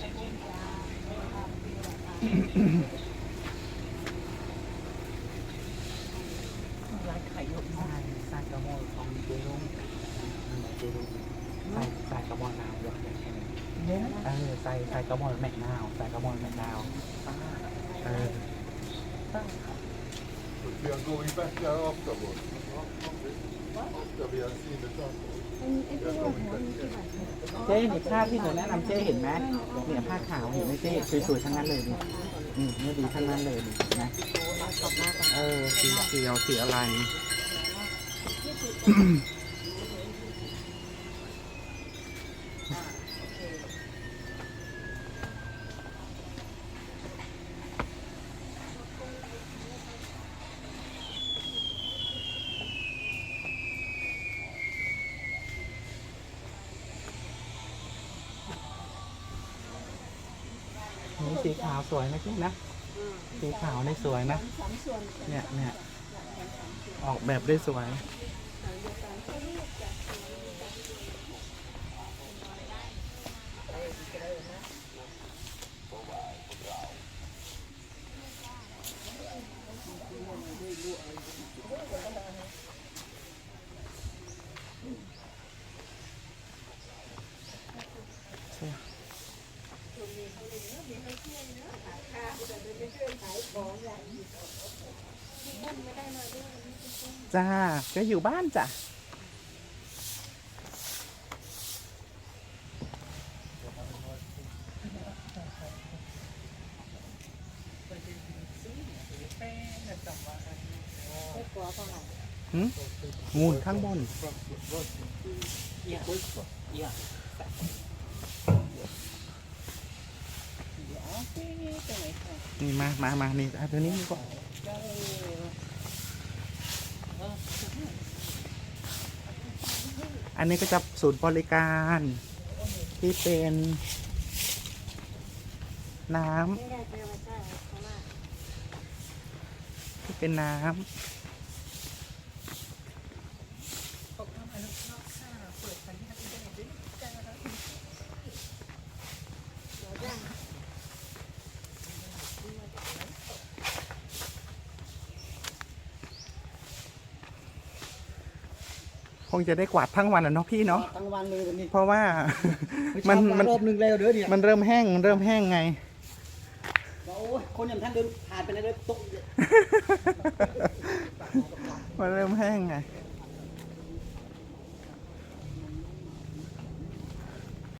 ร้านขายยกมาสากระมอลของเจรุงเจรุงใส่ใส่กระมอลนาวเยอะแค่นี้เออใส่ใส่กระมอลแมกนาวใส่กระมอลแมกนาวเออ We are going back there afterwards. After we have seen the temple. อันนี้ไอ้ตัวหัวมีกี่บาทเนี่เจ๊เห็นภาพที่หนูแนะนำเจ๊เห็นไหมเนี่ยผ้าขาวเห็นไหมเจ๊สวยๆทั้งนั้นเลยนี่อืมไม่ดีทั้งนั้นเลยนี่นะเออสีเขียวสีอะไร นี่สีขาวสวยนะเจ๊นะ สีขาวนี่สวยนะสามส่วนเนี่ยเนี่ยออกแบบได้สวย จ้าก็อยู่บ้านจ้ะหืมงูข้างบน นี่มามามานี่อะตัวนี้ดีกว่าอันนี้ก็จะศูนย์บริการที่เป็นน้ำที่เป็นน้ำ คงจะได้กวาดทั้งวันอะเนาะพี่เนาะทั้งวันเลยวันนี้เพราะว่า มัมันนมัมันนรอบหนึงแล้วเด้อเนี่ยมันเริ่มแห้งมันเริ่มแห้งไงโอ้ยคนอย่างท่านเดินผ่านไปในเด้อตกมันเริ่มแห้งไงเอ